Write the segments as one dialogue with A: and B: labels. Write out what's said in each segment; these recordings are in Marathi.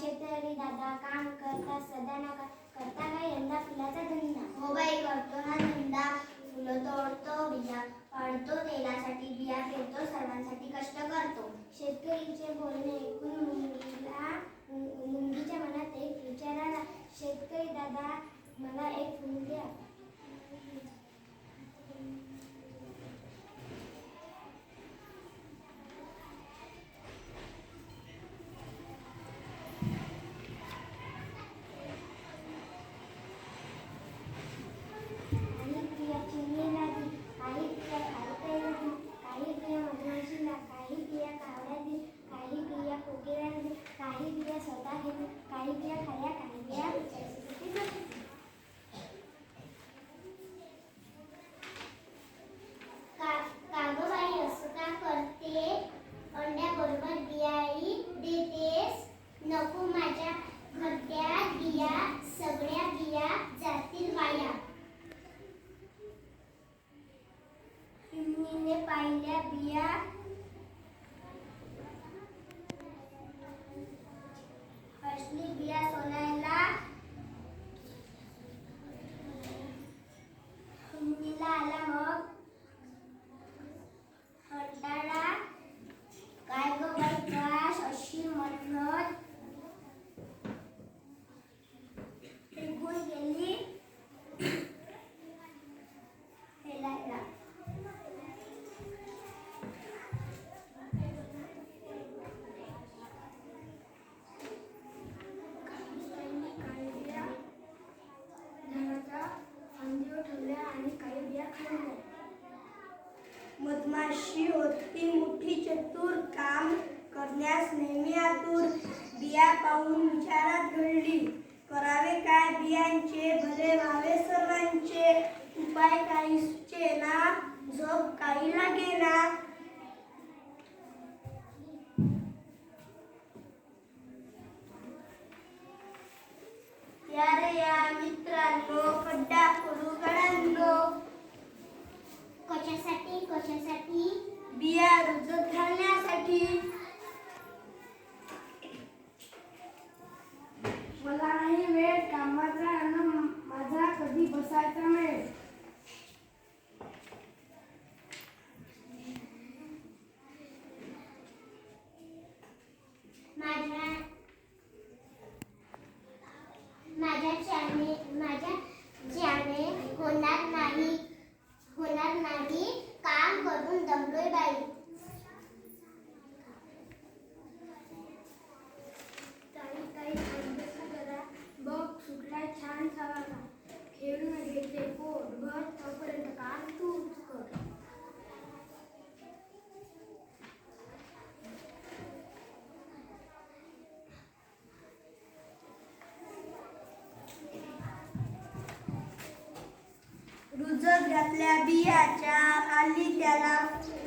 A: शेतकरी दादा काम करता सदा ना करता काय यंदा फुलाचा धंदा.
B: हो बाई करतो ना धंदा. फुलं तोडतो बिया पाडतो तेलासाठी बिया पेरतो सर्वांसाठी कष्ट करतो.
A: शेतकरीचे बोलणे ऐकून मुंगीला मुंगीच्या मनात एक विचार आला. शेतकरी दादा मला एक फुल द्या. चिमणीने बिया असली बिया सोलायला चिमणीला आला मग कंटाळा काय आणि काही बिया
C: मधमाशी होती मोठी चतुर काम करण्यास नेहमी आतुर. बिया पाहून विचारात घडली करावे काय बियांचे भले व्हावे सर्वांचे. उपाय काहीचे ना झोप काही लागेना या रे या मित्रांनो नाही
B: काम करून दमलोय बाई.
A: ताई ताई अभ्यास करा बघ सुटलाय छान सवाला खेळून घेते पोट. भर तोपर्यंत काम तूच कर.
C: तुझं घातल्या बियाच्या आली त्याला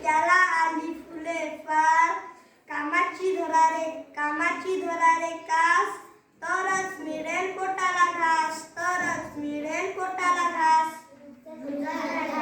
C: त्याला आली फुले फार. कामाची धरारे कामाची धरारे कास. तरच मिळेल पोटाला घास तरच मिळेल पोटाला घास. कामाची धरारे कास